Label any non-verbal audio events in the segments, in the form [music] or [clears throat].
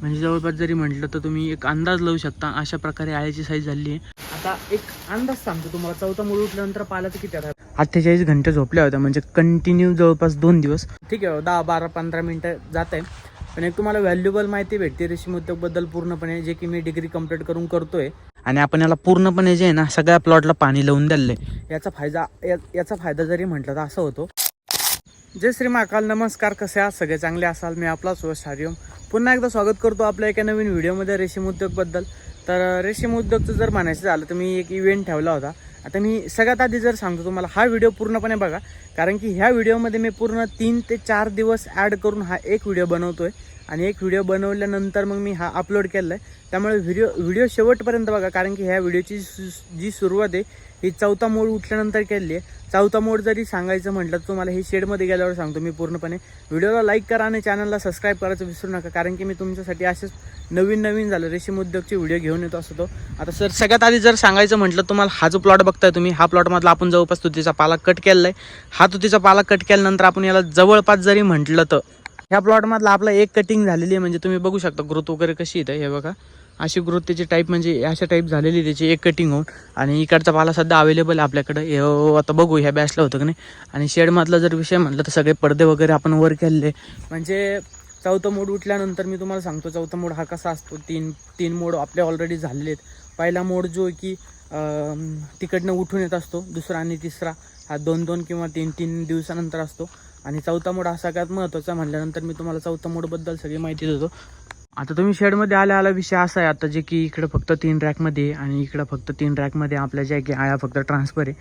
म्हणजे जवळपास जरी म्हटलं तर तुम्ही एक अंदाज लावू शकता अशा प्रकारे आळ्याची साईज झाली आहे. आता एक अंदाज सांगतो तुम्हाला. चौथा मुळ उठल्यानंतर पालाचं किती आता अठ्ठेचाळीस घंटे झोपल्या होत्या. म्हणजे कंटिन्यू जवळपास दोन दिवस. ठीक आहे दहा बारा पंधरा मिनटं जात आहे. पण एक तुम्हाला व्हॅल्युबल माहिती भेटते. रेशीम उद्योगबद्दल पूर्णपणे जे की मी डिग्री कंप्लीट करून करतोय. आणि आपण याला पूर्णपणे जे आहे ना सगळ्या प्लॉटला पाणी लावून द्यायला याचा फायदा या- याचा फायदा जरी म्हटलं तर असा होतो. जय श्री महाकाल नमस्कार कसे आहात? सगळे चांगले असाल मी आपला सुभाष हरिओम पुन्हा एकदा स्वागत करतो आपल्या एका नवीन व्हिडिओमध्ये रेशीम उद्योगबद्दल तर रेशीम उद्योगचं जर म्हणायचं झालं तर मी एक इव्हेंट ठेवला होता. आता मी सगळ्यात आधी जर सांगतो तुम्हाला हा व्हिडिओ पूर्णपणे बघा. कारण की ह्या व्हिडिओमध्ये मी पूर्ण तीन ते चार दिवस ॲड करून हा एक व्हिडिओ बनवतो आहे आणि एक व्हिडिओ बनवल्यानंतर मग मी हा अपलोड केला आहे त्यामुळे व्हिडिओ व्हिडिओ शेवटपर्यंत बघा. कारण की ह्या व्हिडिओची सु- जी सुरुवात आहे ही चौथा मोड उठल्यानंतर केलेली आहे. चौथा मोड जरी सांगायचं म्हटलं तर तुम्हाला हे शेडमध्ये गेल्यावर सांगतो मी पूर्णपणे. व्हिडिओला लाईक करा आणि चॅनलला सबस्क्राईब करायचं विसरू नका कारण की मी तुमच्यासाठी असेच नवीन नवीन झालं रेशीम उद्योगचे व्हिडिओ घेऊन येतो असतो आता सर सगळ्यात आधी जर सांगायचं म्हटलं तुम्हाला हा जो प्लॉट बघताय तुम्ही हा प्लॉटमधला आपण जवळपास तुतीचा पाला कट केलेला आहे हा तुतीचा पाला कट केल्यानंतर आपण याला जवळपास जरी म्हटलं तर ह्या प्लॉटमधला आपला एक कटिंग झालेली आहे. म्हणजे तुम्ही बघू शकता ग्रोथ वगैरे कशी येते हे बघा. अशी ग्रोथ त्याची टाईप म्हणजे अशा टाईप झालेली त्याची. एक कटिंग होऊन. आणि इकडचा पाला सध्या अवेलेबल आहे हे हो, हो, आता बघू ह्या बॅचला होतं की नाही. आणि शेडमधला जर विषय म्हटलं तर सगळे पडदे वगैरे आपण वर केलेले. म्हणजे चौथा मोड उठल्यानंतर मी तुम्हाला सांगतो चौथा मोड हा कसा असतो? तीन तीन मोड आपले ऑलरेडी झालेले आहेत. पहिला मोड जो आहे की तिकडनं उठून येत असतो. दुसरा आणि तिसरा हा दोन दोन किंवा तीन तीन दिवसानंतर असतो. आणि चौथा मोड हा सगळ्यात महत्त्वाचा म्हटल्यानंतर मी तुम्हाला चौथा मोडबद्दल सगळी माहिती देतो. आता तुम्ही शेडमध्ये आल्या आला विषय असा आहे आता जे की इकडं फक्त तीन रॅकमध्ये आहे आणि इकडं फक्त तीन रॅकमध्ये आपल्या ज्या की आया फक्त ट्रान्सफर आहे.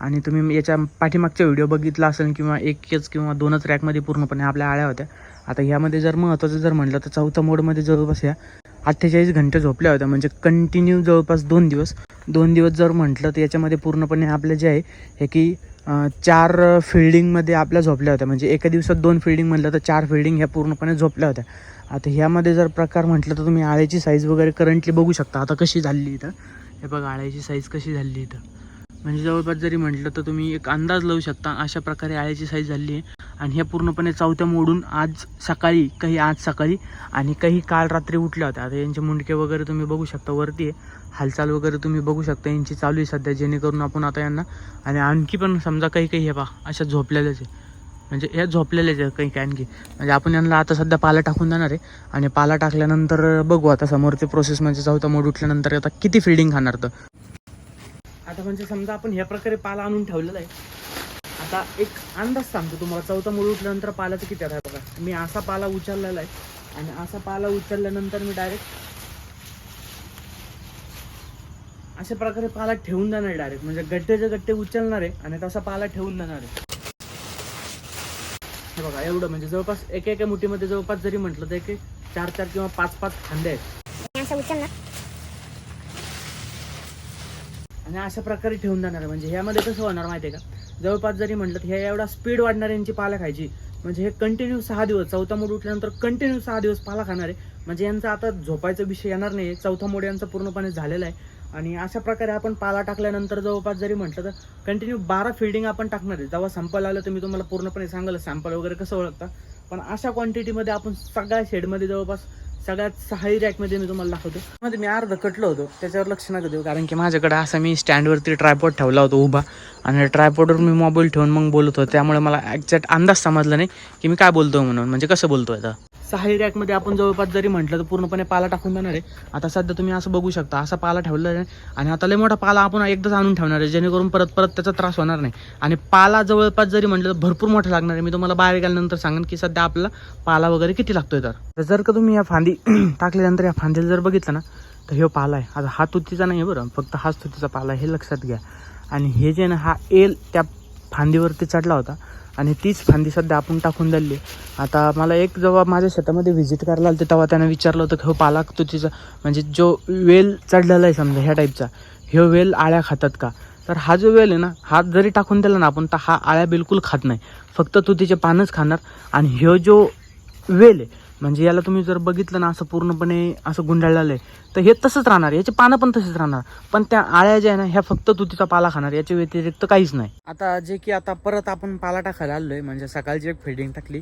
आणि तुम्ही याच्या पाठीमागचा व्हिडिओ बघितला असेल किंवा एकच किंवा दोनच रॅकमध्ये पूर्णपणे आपल्या आळ्या होत्या. आता ह्यामध्ये जर महत्त्वाचं जर म्हटलं तर चौथा मोडमध्ये जवळपास ह्या अठ्ठेचाळीस घंटे झोपल्या होत्या. म्हणजे कंटिन्यू जवळपास दोन दिवस. दोन दिवस जर म्हटलं तर याच्यामध्ये पूर्णपणे आपलं जे आहे हे की चार फिल्डिंगमध्ये आपल्या झोपल्या होत्या. म्हणजे एका दिवसात दोन फिल्डिंग म्हटलं तर चार फिल्डिंग ह्या पूर्णपणे झोपल्या होत्या. आता ह्यामध्ये जर प्रकार म्हटलं तर तुम्ही आळ्याची साईज वगैरे करंटली बघू शकता. आता कशी झाली इथं? हे बघा आळ्याची साईज कशी झाली इथं? म्हणजे जवळपास जरी म्हटलं तर तुम्ही एक अंदाज लावू शकता अशा प्रकारे आळ्याची साईज झाली आहे. आणि ह्या पूर्णपणे चौथ्या मोडून आज सकाळी काही आज सकाळी आणि काही काल रात्री उठल्या होत्या. आता यांचे मुंडके वगैरे तुम्ही बघू शकता वरती आहे. हालचाल वगैरे तुम्ही बघू शकता यांची चालू आहे सध्या जेणेकरून आपण आता यांना आणि आणखी पण समजा काही काही हे पा अशा झोपलेल्याच आहे. म्हणजे ह्या झोपलेल्याच आहे काही काही आणखी. म्हणजे आपण यांना आता सध्या पाला टाकून देणार आहे. आणि पाला टाकल्यानंतर बघू आता समोरची प्रोसेस म्हणजे चौथा मोड उठल्यानंतर आता किती फिल्डिंग खाणार तर. आता म्हणजे समजा आपण ह्या प्रकारे पाला आणून ठेवलेला आहे. आता एक अंदाज सांगतो तुम्हाला. चौथा मूळ उठल्यानंतर पालाचं किती आहे बघा. मी असा पाला उचललेला आहे आणि असा पाला उचलल्यानंतर मी डायरेक्ट अशा प्रकारे पाला ठेवून जाणार डायरेक्ट म्हणजे गड्डेचे गट्टे उचलणार आहे आणि तसा पाला ठेवून जाणार आहे. हे बघा एवढं म्हणजे जवळपास एका एका मुठीमध्ये जवळपास जरी म्हटलं तर एक एक चार चार किंवा पाच पाच खांदे आहेत असं उचलणार आणि अशा प्रकारे ठेवून जाणार आहे. म्हणजे ह्यामध्ये कसं होणार माहिती आहे का? जवळपास जरी म्हटलं तर ह्या एवढा स्पीड वाढणार यांची पाला खायची. म्हणजे हे कंटिन्यू सहा दिवस चौथा मोड उठल्यानंतर कंटिन्यू सहा दिवस पाला खाणार आहे. म्हणजे यांचा आता झोपायचा विषय येणार नाही चौथा मोड यांचा पूर्णपणे झालेला आहे. आणि अशा प्रकारे आपण पाला टाकल्यानंतर जवळपास जरी म्हटलं तर कंटिन्यू बारा फिल्डिंग आपण टाकणार आहे. जेव्हा सॅम्पल आलं तर मी तुम्हाला पूर्णपणे सांगाल सॅम्पल वगैरे कसं ओळखता? पण अशा क्वांटिटीमध्ये आपण सगळ्या शेडमध्ये जवळपास सगळ्यात सहाही रॅकमध्ये मी तुम्हाला दाखवतो. मध्ये मी अर्ध कटलो होतो त्याच्यावर लक्ष नका देऊ कारण की माझ्याकडे असं मी स्टँडवरती ट्रायपॉड ठेवला होता उभा. आणि ट्रायपॉडवर मी मोबाईल ठेवून मग बोलत होतो. त्यामुळे मला ॲक्झॅक्ट अंदाज समजला नाही की मी काय बोलतोय म्हणून. म्हणजे कसं बोलतोय आता? सहाही रॅकमध्ये आपण जवळपास जरी म्हटलं तर पूर्णपणे पाला टाकून देणार आहे. आता सध्या तुम्ही असं बघू शकता असा पाला ठेवला आहे. आणि आता लय मोठा पाला आपण एकदाच आणून ठेवणार आहे जेणेकरून परत परत त्याचा त्रास होणार नाही. आणि पाला जवळपास जरी म्हटलं तर भरपूर मोठा लागणार आहे. मी तुम्हाला बाहेर गेल्यानंतर सांगेन की सध्या आपला पाला वगैरे किती लागतोय तर. तर जर का तुम्ही या फांदी [clears throat] टाकल्यानंतर या फांदीला जर बघितलं ना तर हे पाला आहे. आता हा तुतीचा नाही आहे बरं फक्त हाच तुतीचा पाला आहे हे लक्षात घ्या. आणि हे जे ना हा एल त्या फांदीवरती चढला होता. आणि तीच फांदी सध्या आपण टाकून दिली आता मला एक जेव्हा माझ्या शेतामध्ये व्हिजिट करायला आलं तेव्हा त्यानं विचारलं होतं की हो पालक तुतीचा म्हणजे जो वेल चढलेला आहे समजा ह्या टाईपचा हे वेल आळ्या खातात का? तर हा जो वेल आहे ना हा जरी टाकून दिला ना आपण तर हा आळ्या बिलकुल खात नाही. फक्त तुतीचे पानच खाणार आणि ह्यो जो वेल आहे म्हणजे याला तुम्ही जर बघितलं ना असं पूर्णपणे असं गुंडाळलेलं आहे तर हे तसंच राहणार याचे पानं पण तसेच राहणार. पण त्या आळ्या ज्या आहे ना ह्या फक्त तुतीचा पाला खाणार याच्या व्यतिरिक्त काहीच नाही. आता जे की आता परत आपण पाला टाकायला आलोय म्हणजे सकाळची एक फिल्डिंग टाकली.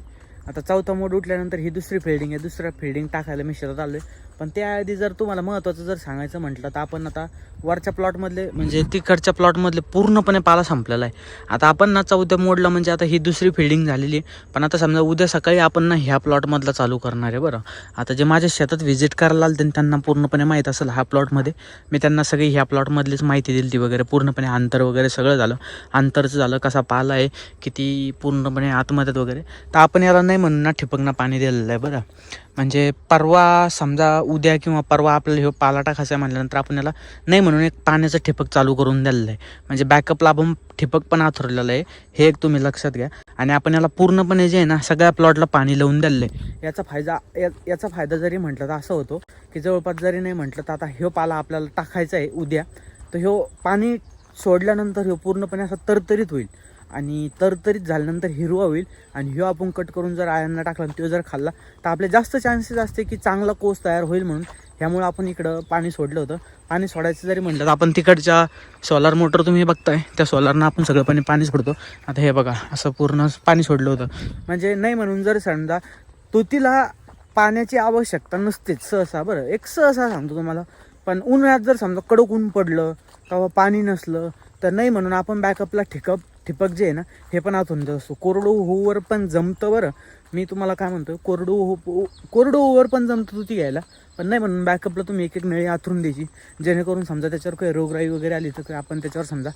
आता चौथा मोड उठल्यानंतर ही दुसरी फिल्डिंग आहे दुसऱ्या फिल्डिंग टाकायला मी शेतात आलो आहे पण त्याआधी जर तुम्हाला महत्त्वाचं जर सांगायचं म्हटलं तर आपण आता वरच्या प्लॉटमधले म्हणजे तिकडच्या प्लॉटमधले पूर्णपणे पाला संपलेला आहे. आता आपण ना चौथ्या मोडला म्हणजे आता ही दुसरी फिल्डिंग झालेली आहे. पण आता समजा उद्या सकाळी आपण ना ह्या प्लॉटमधला चालू करणार आहे बरं. आता जे माझ्या शेतात व्हिजिट करायला आले त्यांना पूर्णपणे माहीत असेल ह्या प्लॉटमध्ये मी त्यांना सगळी ह्या प्लॉटमधलीच माहिती दिली ती वगैरे. पूर्णपणे अंतर वगैरे सगळं झालं. अंतरचं झालं कसा पाला आहे किती पूर्णपणे आतमध्ये वगैरे. तर आपण याला नाही म्हणून ना ठिपकना पाणी दिलेलं आहे बरं. म्हणजे परवा समजा उद्या किंवा परवा आपल्याला ह्यो पाला टाकायचा आहे म्हटल्यानंतर आपण याला नाही म्हणून एक पाण्याचं ठिपक चालू करून दिलेलं आहे. म्हणजे बॅकअपला आपण ठिपक पण आथरलेलं आहे. हे एक तुम्ही लक्षात घ्या. आणि आपण याला पूर्णपणे जे आहे ना सगळ्या प्लॉटला पाणी लावून दिलेलं आहे. याचा फायदा या याचा फायदा जरी म्हटलं तर असं होतो की जवळपास जरी नाही म्हटलं तर आता ह्यो पाला आपल्याला टाकायचा आहे उद्या. तर ह्यो पाणी सोडल्यानंतर ह्यो पूर्णपणे असा तरतरीत होईल. आणि तरतरीत झाल्यानंतर हिरवा होईल. आणि ह्यो आपण कट करून जर आयांना टाकला आणि तो जर खाल्ला तर आपले जास्त चान्सेस असते की चांगला कोस तयार होईल म्हणून. ह्यामुळं आपण इकडं पाणी सोडलं होतं. पाणी सोडायचं जरी म्हटलं तर आपण तिकडच्या सोलार मोटर तुम्ही बघताय त्या सोलारनं आपण सगळं पाणी पाणी सोडतो आता हे बघा असं पूर्ण पाणी सोडलं होतं. म्हणजे नाही म्हणून जर समजा तुतीला पाण्याची आवश्यकता नसतेच सहसा बरं. एक सहसा सांगतो तुम्हाला. पण उन्हाळ्यात जर समजा कडक ऊन पडलं तेव्हा पाणी नसलं तर नाही म्हणून आपण बॅकअपला ठिकप ठिपक जे आहे ना हे पण आतून देत असतो. कोरडो होऊवर पण जमतं बरं. मी तुम्हाला काय म्हणतो कोरडो हो कोरडो ओवर पण जमतं तुती घ्यायला. पण नाही म्हणून बॅकअपला तुम्ही एक एक नळी आथरून द्यायची. जेणेकरून समजा त्याच्यावर काही रोगराई वगैरे आली तर आपण त्याच्यावर समजा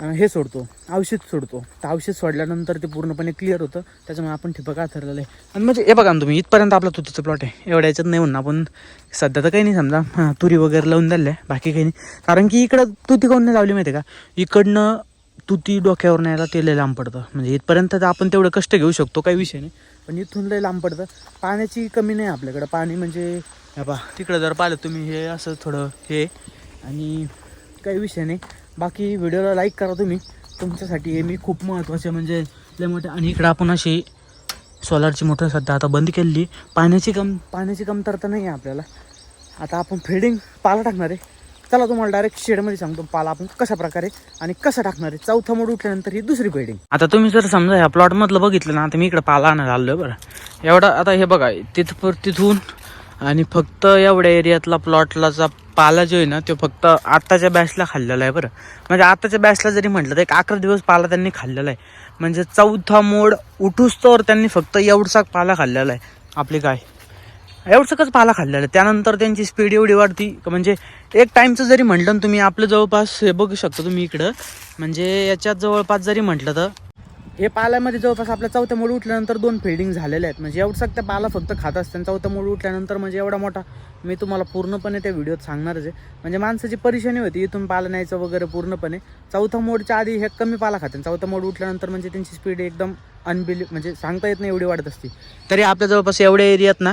हे सोडतो औषध सोडतो. तर औषध सोडल्यानंतर ते पूर्णपणे क्लिअर होतं. त्याच्यामुळे आपण ठिपक आथरलेलं आहे. आणि म्हणजे हे बघा ना तुम्ही इथपर्यंत आपला तुतीचं प्लॉट आहे. एवढ्या याच्यात नाही म्हणून आपण. सध्या तर काही नाही समजा हां तुरी वगैरे लावून दिले आहे बाकी काही नाही. कारण की इकडं तुती काऊन नाही लावली माहिती आहे का? इकडनं तुती डोक्यावर न्यायला ते लय लांब पडतं. म्हणजे इथपर्यंत तर आपण तेवढं कष्ट घेऊ शकतो काही विषय नाही. पण इथून लय लांब पडतं. पाण्याची कमी नाही आपल्याकडं. पाणी म्हणजे बा तिकडं जर पाहिलं तुम्ही हे असं थोडं हे. आणि काही विषय नाही. बाकी व्हिडिओला लाईक करा तुम्ही. तुमच्यासाठी हे मी खूप महत्त्वाचे म्हणजे लय मोठे आणि इकडं आपण अशी सोलारची मोटर सध्या आता बंद केलेली. पाण्याची कम पाण्याची कमतरता नाही आहे आपल्याला. आता आपण फिडिंग पाला टाकणार आहे. चला तुम्हाला डायरेक्ट शेडमध्ये सांगतो पाला आपण कशा प्रकारे आणि कसं टाकणार आहे. चौथा मोड उठल्यानंतर ही दुसरी बिल्डिंग आता तुम्ही जर समजा ह्या प्लॉटमधलं बघितलं ना आता मी इकडे पाला आणायला आलो बरं. एवढा आता हे बघा तिथं तिथून आणि फक्त एवढ्या एरियातला प्लॉटलाचा पाला जो आहे ना तो फक्त आत्ताच्या बॅचला खाल्लेला आहे बरं. म्हणजे आत्ताच्या बॅचला जरी म्हटलं तर एक अकरा दिवस पाला त्यांनी खाल्लेला आहे. म्हणजे चौथा मोड उठूस तर त्यांनी फक्त एवढसा पाला खाल्लेला आहे. आपली काय? एवढंसकच पाला खाल्लेला. त्यानंतर त्यांची स्पीड एवढी वाढती. का म्हणजे एक टाईमचं जरी म्हटलं तुम्ही आपलं जवळपास हे बघू शकता तुम्ही इकडं. म्हणजे याच्यात जवळपास जरी म्हटलं तर हे पाल्यामध्ये जवळपास आपल्या चौथ्या मोड उठल्यानंतर दोन फिल्डिंग झालेल्या आहेत. म्हणजे एवढं त्या पाला फक्त खात असतात चौथ्या मोड उठल्यानंतर म्हणजे एवढा मोठा मी तुम्हाला पूर्णपणे त्या व्हिडिओत सांगणारच आहे. म्हणजे माणसाची परेशानी होती इथून पाला न्यायचं वगैरे पूर्णपणे. चौथा मोडच्या आधी हे कमी पाला खाते. चौथा मोड उठल्यानंतर म्हणजे त्यांची स्पीड एकदम अनबिली म्हणजे सांगता येत नाही एवढी वाढत असते. तरी आपल्या जवळपास एवढ्या एरियात ना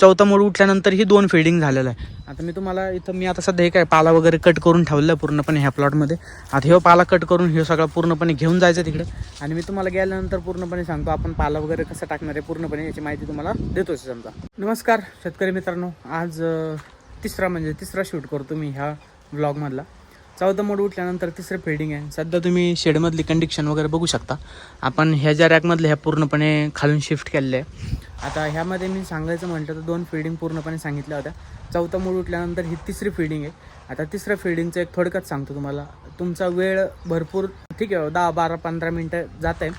चौथा मोड उठल्यानंतर ही दोन फिल्डिंग झालेलं आहे. आता मी तुम्हाला इथं मी आता सध्या हे काय पाला वगैरे कट करून ठेवलं आहे पूर्णपणे ह्या प्लॉटमध्ये आता हे पाला कट करून हे सगळं पूर्णपणे घेऊन जायचं तिकडे. आणि मी तुम्हाला गेल्यानंतर पूर्णपणे सांगतो आपण पाला वगैरे कसं टाकणार आहे पूर्णपणे याची माहिती तुम्हाला देतोच समजा. नमस्कार शेतकरी मित्रांनो. आज तिसरा म्हणजे तिसरा शूट करतो मी ह्या ब्लॉगमधला चौदा मोड उठल्यानंतर तिसरं फिल्डिंग आहे. सध्या तुम्ही शेडमधली कंडिक्शन वगैरे बघू शकता. आपण ह्या ज्या रॅकमधल्या ह्या पूर्णपणे खालून शिफ्ट केलेल्या आहे आता ह्यामध्ये मी सांगायचं म्हटलं तर दोन फिल्डिंग पूर्णपणे सांगितल्या होत्या. चौथा मोड उठल्यानंतर ही तिसरी फिल्डिंग आहे. आता तिसऱ्या फिल्डिंगचं एक थोडक्यात सांगतो तुम्हाला. तुमचा वेळ भरपूर ठीक आहे दहा बारा पंधरा मिनटं जात आहे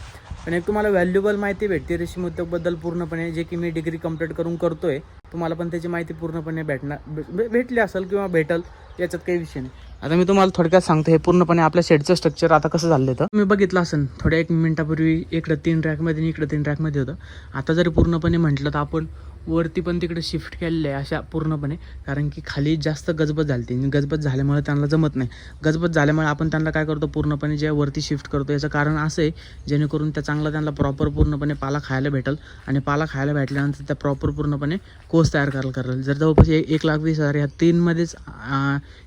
पण एक तुम्हाला व्हॅल्युबल माहिती भेटते. रेशीम उद्योगबद्दल पूर्णपणे जे की मी डिग्री कंप्लीट करून करतो आहे तुम्हाला पण त्याची माहिती पूर्णपणे भेटणार भेटली असेल किंवा भेटल याच्यात काही विषय नाही. आता मी तुम्हाला थोडक्यात सांगतो हे पूर्णपणे आपल्या शेडचं स्ट्रक्चर आता कसं झालं तर. मी बघितलं असेल थोड्या एक मिनिटापूर्वी इकडं तीन रॅकमध्ये आणि इकडं तीन रॅकमध्ये होतं. आता जरी पूर्णपणे म्हटलं तर आपण वरती पण तिकडे शिफ्ट केलेलं आहे अशा पूर्णपणे कारण की खाली जास्त गजबज झाली ती. गजबज झाल्यामुळे त्यांना जमत नाही. गजबज झाल्यामुळे आपण त्यांना काय करतो पूर्णपणे जे वरती शिफ्ट करतो याचं कारण असं आहे जेणेकरून त्या चांगला त्यांना प्रॉपर पूर्णपणे पाला खायला भेटेल. आणि पाला खायला भेटल्यानंतर त्या प्रॉपर पूर्णपणे कोस तयार करायला करेल जर जवळपास एक लाख वीस हजार ह्या तीनमध्येच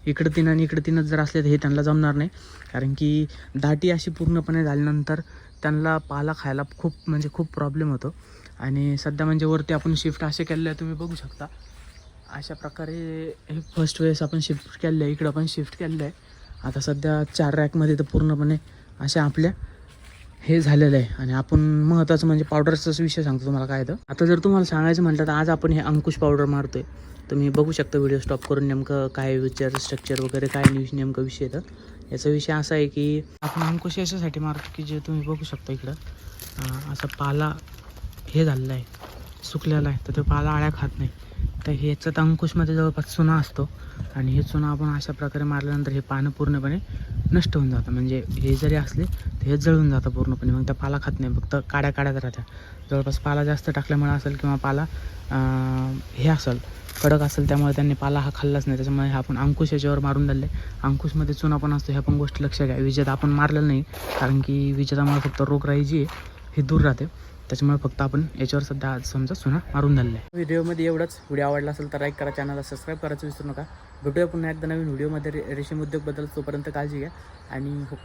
इकडं तीन आणि इकडं तीनच जर असले तर हे त्यांना जमणार नाही. कारण की दाटी अशी पूर्णपणे झाल्यानंतर त्यांना पाला खायला खूप म्हणजे खूप प्रॉब्लेम होतो. आणि सध्या म्हणजे वरती आपण शिफ्ट असे केलेले आहे तुम्ही बघू शकता. अशा प्रकारे हे फर्स्ट वेळेस आपण शिफ्ट केलेलं आहे इकडं पण शिफ्ट केलेलं आहे. आता सध्या चार रॅकमध्ये तर पूर्णपणे अशा आपल्या हे झालेलं आहे. आणि आपण महत्त्वाचं म्हणजे पावडरचाच विषय सांगतो तुम्हाला काय तर. आता जर तुम्हाला सांगायचं म्हटलं तर आज आपण हे अंकुश पावडर मारतो आहे तुम्ही बघू शकता व्हिडिओ स्टॉप करून नेमकं काय विचार स्ट्रक्चर वगैरे काय न्यूज नेमकं विषय येतं याचा विषय असा आहे की आपण अंकुश याच्यासाठी मारतो की जे तुम्ही बघू शकता इकडं. असा पाला हे झालेला आहे. सुकलेला आहे. तर तो पाला आळ्या खात नाही. तर ह्याच्यात अंकुशमध्ये जवळपास चुना असतो. आणि हे चुना आपण अशा प्रकारे मारल्यानंतर हे पानं पूर्णपणे नष्ट होऊन जातं. म्हणजे हे जरी असले तर हे जळून जातं पूर्णपणे. मग त्या पाला खात नाही. फक्त काड्या काड्यात राहत्या. जवळपास पाला जास्त टाकल्यामुळे असेल किंवा पाला हे असेल कडक असेल त्यामुळे त्यांनी पाला हा खाल्लाच नाही. त्याच्यामुळे हे आपण अंकुश याच्यावर मारून दिले अंकुशमध्ये चुना पण असतो. ह्या पण गोष्टी लक्षात घ्या. विजेत आपण मारलेलं नाही. कारण की विजेतामुळे फक्त रोगराई जी आहे ही दूर राहते. त्याच्यामुळे फक्त आपण याच्यावर सध्या आज समजा सुना मारून झालेला आहे व्हिडिओमध्ये एवढंच. व्हिडिओ आवडला असेल तर लाईक करा चॅनलला सबस्क्राईब करायचं विसरू नका. भेटूया पुन्हा एकदा नवीन व्हिडिओमध्ये. रे रेशीम उद्योगबद्दल तोपर्यंत काळजी घ्या. आणि हो